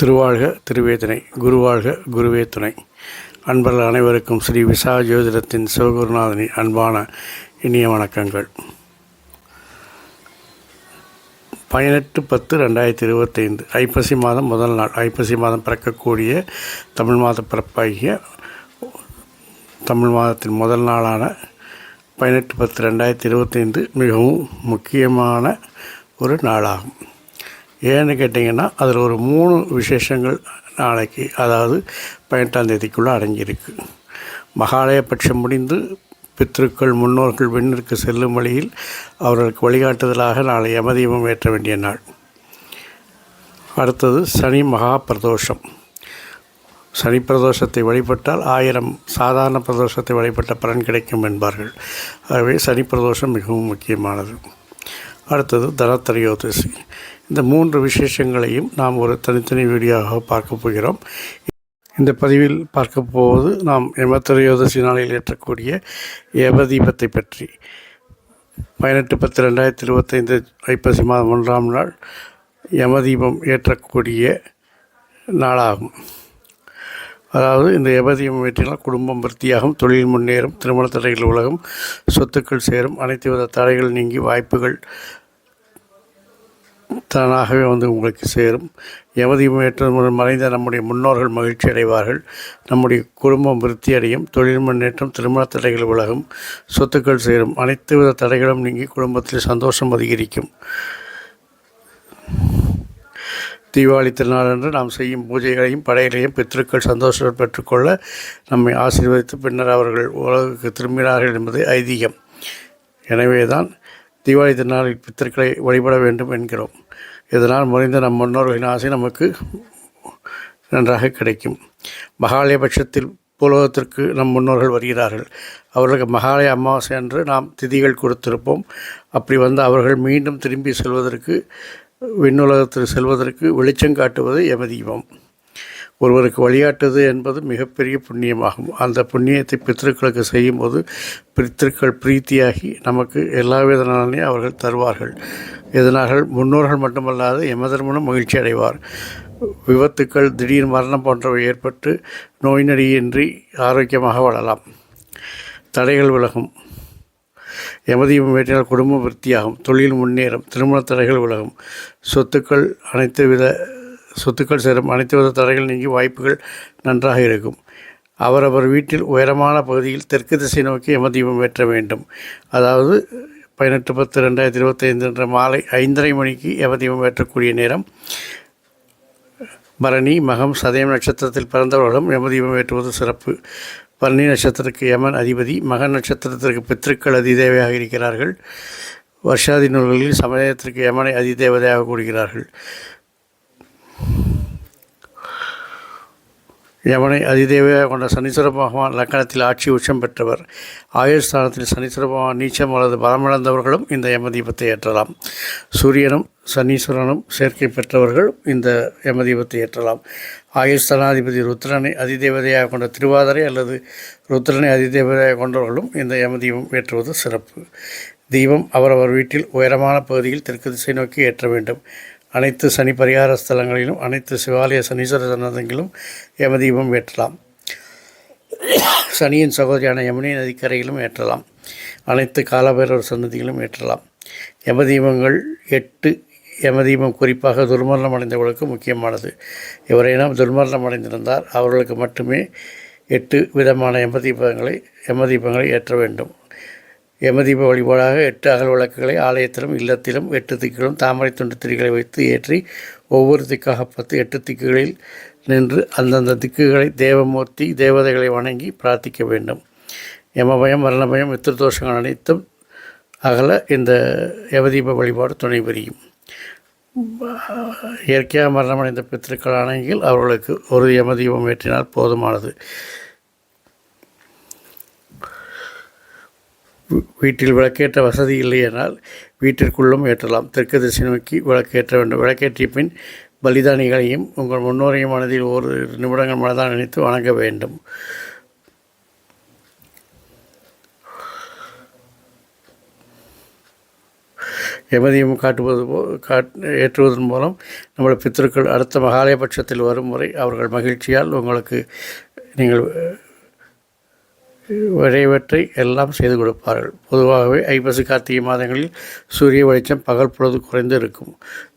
திருவாழ்க திருவேதனை குருவாழ்க குருவே துணை. அன்பர்கள் அனைவருக்கும் ஸ்ரீ விசா ஜோதிடத்தின் சிவகுருநாதனின் அன்பான இனிய வணக்கங்கள். பதினெட்டு பத்து ரெண்டாயிரத்தி இருபத்தைந்து ஐப்பசி மாதம் முதல் நாள். ஐப்பசி மாதம் பிறக்கக்கூடிய தமிழ் மாத பிறப்பாகிய தமிழ் மாதத்தின் முதல் நாளான பதினெட்டு பத்து ரெண்டாயிரத்தி இருபத்தைந்து மிகவும் முக்கியமான ஒரு நாளாகும். ஏன்னு கேட்டிங்கன்னா அதில் ஒரு மூணு விசேஷங்கள் நாளைக்கு அதாவது பதினெட்டாம் தேதிக்குள்ளே அடங்கியிருக்கு. மகாலய பட்சம் முடிந்து பித்ருக்கள் முன்னோர்கள் விண்ணிற்கு செல்லும் வழியில் அவர்களுக்கு வழிகாட்டுதலாக நாளை யமதீபம் ஏற்ற வேண்டிய நாள். அடுத்தது சனி மகா பிரதோஷம். சனி பிரதோஷத்தை வழிபட்டால் ஆயிரம் சாதாரண பிரதோஷத்தை வழிபட்ட பலன் கிடைக்கும் என்பார்கள். ஆகவே சனி பிரதோஷம் மிகவும் முக்கியமானது. அடுத்தது தனத்திரையோதசி. இந்த மூன்று விசேஷங்களையும் நாம் ஒரு தனித்தனி வீடியோவாக பார்க்க போகிறோம். இந்த பதிவில் பார்க்க போவது நாம் எமத்திரையோதசி நாளில் ஏற்றக்கூடிய ஏபதீபத்தை பற்றி. பதினெட்டு பத்து ரெண்டாயிரத்தி இருபத்தைந்து ஐப்பசி மாதம் ஒன்றாம் நாள் யமதீபம் ஏற்றக்கூடிய நாளாகும். அதாவது இந்த எபதியம் ஏற்றினால் குடும்பம் விருத்தியாகும் தொழில் முன்னேறும் திருமண தடைகள் உலகம் சொத்துக்கள் சேரும் அனைத்து வித தடைகள் நீங்கி வாய்ப்புகள் தானாகவே வந்து உங்களுக்கு சேரும். எவதியும் ஏற்ற மறைந்த நம்முடைய முன்னோர்கள் மகிழ்ச்சி அடைவார்கள். நம்முடைய குடும்பம் விருத்தி அடையும் தொழில் முன்னேற்றம் திருமண தடைகள் உலகம் சொத்துக்கள் சேரும் அனைத்து வித தடைகளும் நீங்கி குடும்பத்தில் சந்தோஷம் அதிகரிக்கும். தீபாவளி திருநாளன்று நாம் செய்யும் பூஜைகளையும் படைகளையும் பித்திருக்கள் சந்தோஷம் பெற்றுக்கொள்ள நம்மை ஆசீர்வதித்து பின்னர் அவர்கள் உலகுக்கு திரும்பினார்கள் என்பது ஐதீகம். எனவே தான் தீபாவளி திருநாளில் பித்திருக்களை வழிபட வேண்டும் என்கிறோம். இதனால் முறைந்த நம் முன்னோர்களின் ஆசை நமக்கு நன்றாக கிடைக்கும். மகாலய பட்சத்தில் பூலோகத்திற்கு நம் முன்னோர்கள் வருகிறார்கள். அவர்களுக்கு மகாலய அமாவாசை அன்று நாம் திதிகள் கொடுத்திருப்போம். அப்படி வந்து அவர்கள் மீண்டும் திரும்பி செல்வதற்கு விண்ணுலகத்தில் செல்வதற்கு வெளிச்சம் காட்டுவது எமதீபம் ஒருவருக்கு வழிகாட்டுவது என்பது மிகப்பெரிய புண்ணியமாகும். அந்த புண்ணியத்தை பித்திருக்களுக்கு செய்யும்போது பித்திருக்கள் பிரீத்தியாகி நமக்கு எல்லா வித அவர்கள் தருவார்கள். இதனால் முன்னோர்கள் மட்டுமல்லாது எமதர்மனும் மகிழ்ச்சி அடைவார். விபத்துக்கள் திடீர் மரணம் போன்றவை ஏற்பட்டு நோய் நடியின்றி ஆரோக்கியமாக வாழலாம். தடைகள் விலகும். எமதியும் வேற்றினால் குடும்பம் விருத்தியாகும். தொழில் முன்னேறும். திருமண தடைகள் உலகம் சொத்துக்கள் அனைத்து வித சொத்துக்கள் சேரும். அனைத்து வித தடைகள் நீங்கி வாய்ப்புகள் நன்றாக இருக்கும். அவரவர் வீட்டில் உயரமான பகுதியில் தெற்கு திசை நோக்கி எமதீபம் ஏற்ற வேண்டும். அதாவது பதினெட்டு பத்து ரெண்டாயிரத்தி இருபத்தைந்து என்ற மாலை ஐந்தரை மணிக்கு எமதீபம் ஏற்றக்கூடிய நேரம். பரணி மகம் சதயம் நட்சத்திரத்தில் பிறந்தவர்களும் யமதீபம் ஏற்றுவது சிறப்பு. பரணி நட்சத்திரத்துக்கு யமன் அதிபதி மகன் நட்சத்திரத்திற்கு பித்திருக்கள் அதிதேவையாக இருக்கிறார்கள். வருஷாதி நூல்களில் சமயத்திற்கு யமனை அதிதேவதையாக கூறுகிறார்கள். யமனை அதிதேவையாக கொண்ட சனீஸ்வர பகவான் லக்கணத்தில் ஆட்சி உச்சம் பெற்றவர். ஆயுஸ்தானத்தில் சனீஸ்வர பகவான் நீச்சம் அல்லது பலமிழந்தவர்களும் இந்த யமதீபத்தை ஏற்றலாம். சூரியனும் சனீஸ்வரனும் சேர்க்கை பெற்றவர்கள் இந்த யமதீபத்தை ஏற்றலாம். ஆயுர்ஸ்தானாதிபதி ருத்ரனை அதிதேவதையாக கொண்ட திருவாதிரை அல்லது ருத்ரனை அதிதேவதையாக கொண்டவர்களும் இந்த யமதீபம் ஏற்றுவது சிறப்பு. தீபம் அவரவர் வீட்டில் உயரமான பகுதியில் தெற்கு திசை நோக்கி ஏற்ற வேண்டும். அனைத்து சனி பரிகார ஸ்தலங்களிலும் அனைத்து சிவாலய சனீஸ்வர சன்னதங்களிலும் யமதீபம் ஏற்றலாம். சனியின் சகோதரியான யமுனை நதிக்கரையிலும் ஏற்றலாம். அனைத்து காலபைரவர் சன்னதிகளும் ஏற்றலாம். யமதீபங்கள் எட்டு யமதீபம் குறிப்பாக துர்மரணம் அடைந்தவர்களுக்கு முக்கியமானது. எவரேனும் துர்மரணம் அடைந்திருந்தார் அவர்களுக்கு மட்டுமே எட்டு விதமான யமதீபங்களை யமதீபங்களை ஏற்ற வேண்டும். யமதீப வழிபாடாக எட்டு அகல் விளக்குகளை ஆலயத்திலும் இல்லத்திலும் எட்டு திக்கிலும் தாமரை துண்டு திரிகளை வைத்து ஏற்றி ஒவ்வொரு திக்காக பத்து எட்டு திக்குகளில் நின்று அந்தந்த திக்குகளை தேவமூர்த்தி தேவதைகளை வணங்கி பிரார்த்திக்க வேண்டும். யமபயம் மரணபயம் மித்திரதோஷங்கள் அனைத்தும் அகல இந்த யவதீப வழிபாடு துணை புரியும். இயற்கையாக மரணமடைந்த பித்திருக்கள் அணங்கில் அவர்களுக்கு ஒரு யமதீபம் ஏற்றினால் போதுமானது. வீட்டில் விளக்கேற்ற வசதி இல்லையானால் வீட்டிற்குள்ளும் ஏற்றலாம். தெற்கு திசை நோக்கி விளக்கேற்ற வேண்டும். விளக்கேற்றிய பின் பலிதானிகளையும் உங்கள் முன்னோரையும் மனதில் ஒரு நிமிடங்கள் மனதாக நினைத்து வணங்க வேண்டும். எமதியும் காட்டுவது போ காட் ஏற்றுவதன் மூலம் நம்முடைய பித்திருக்கள் அடுத்த மகாலயபட்சத்தில் வரும் முறை அவர்கள் மகிழ்ச்சியால் உங்களுக்கு நீங்கள் விரைவற்றை எல்லாம் செய்து கொடுப்பார்கள். பொதுவாகவே ஐப்பசி கார்த்திகை மாதங்களில் சூரிய வெளிச்சம் பகல் பொழுது குறைந்து இருக்கும்.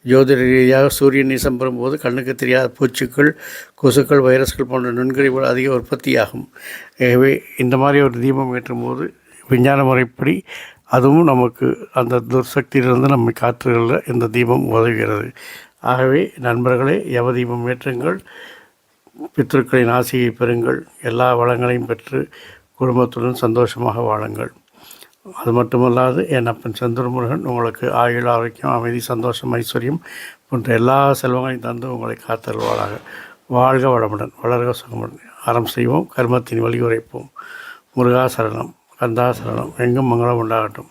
ஜோதிட ரீதியாக சூரியன் நீசம் பெறும்போது கண்ணுக்கு தெரியாத பூச்சிகள் கொசுக்கள் வைரஸ்கள் போன்ற நுண்கழிவுகள் அதிக உற்பத்தியாகும். ஆகவே இந்த மாதிரி ஒரு தீபம் ஏற்றும் போது விஞ்ஞான முறைப்படி அதுவும் நமக்கு அந்த துர்சக்தியிலிருந்து நம்மை காற்றுகளில் இந்த தீபம் உதவுகிறது. ஆகவே நண்பர்களே யவ தீபம் ஏற்றுங்கள். பித்ருக்களின் ஆசையை பெறுங்கள். எல்லா வளங்களையும் பெற்று குடும்பத்துடன் சந்தோஷமாக வாழுங்கள். அது மட்டுமல்லாது என் அப்பன் சந்திரமுருகன் உங்களுக்கு ஆயுள் ஆரோக்கியம் அமைதி சந்தோஷம் ஐஸ்வர்யம் போன்ற எல்லா செல்வங்களையும் தந்து உங்களை காத்தருவாளாக வாழ்க வளமுடன் வளர்க சுகமுடன். அறம் செய்வோம் கர்மத்தின் வழி உரைப்போம். முருகா சரணம் கந்தா சரணம் எங்கும் மங்களம் உண்டாகட்டும்.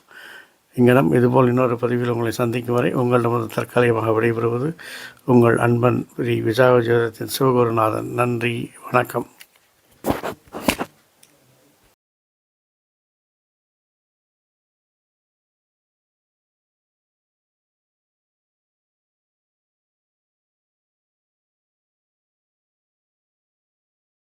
இங்கனம் இதுபோல் இன்னொரு பதிவில் உங்களை சந்திக்கும் வரை உங்களிடமிருந்து தற்காலிகமாக விடைபெறுவது உங்கள் அன்பன் ஸ்ரீ விசாக சிவகுருநாதன். நன்றி வணக்கம்.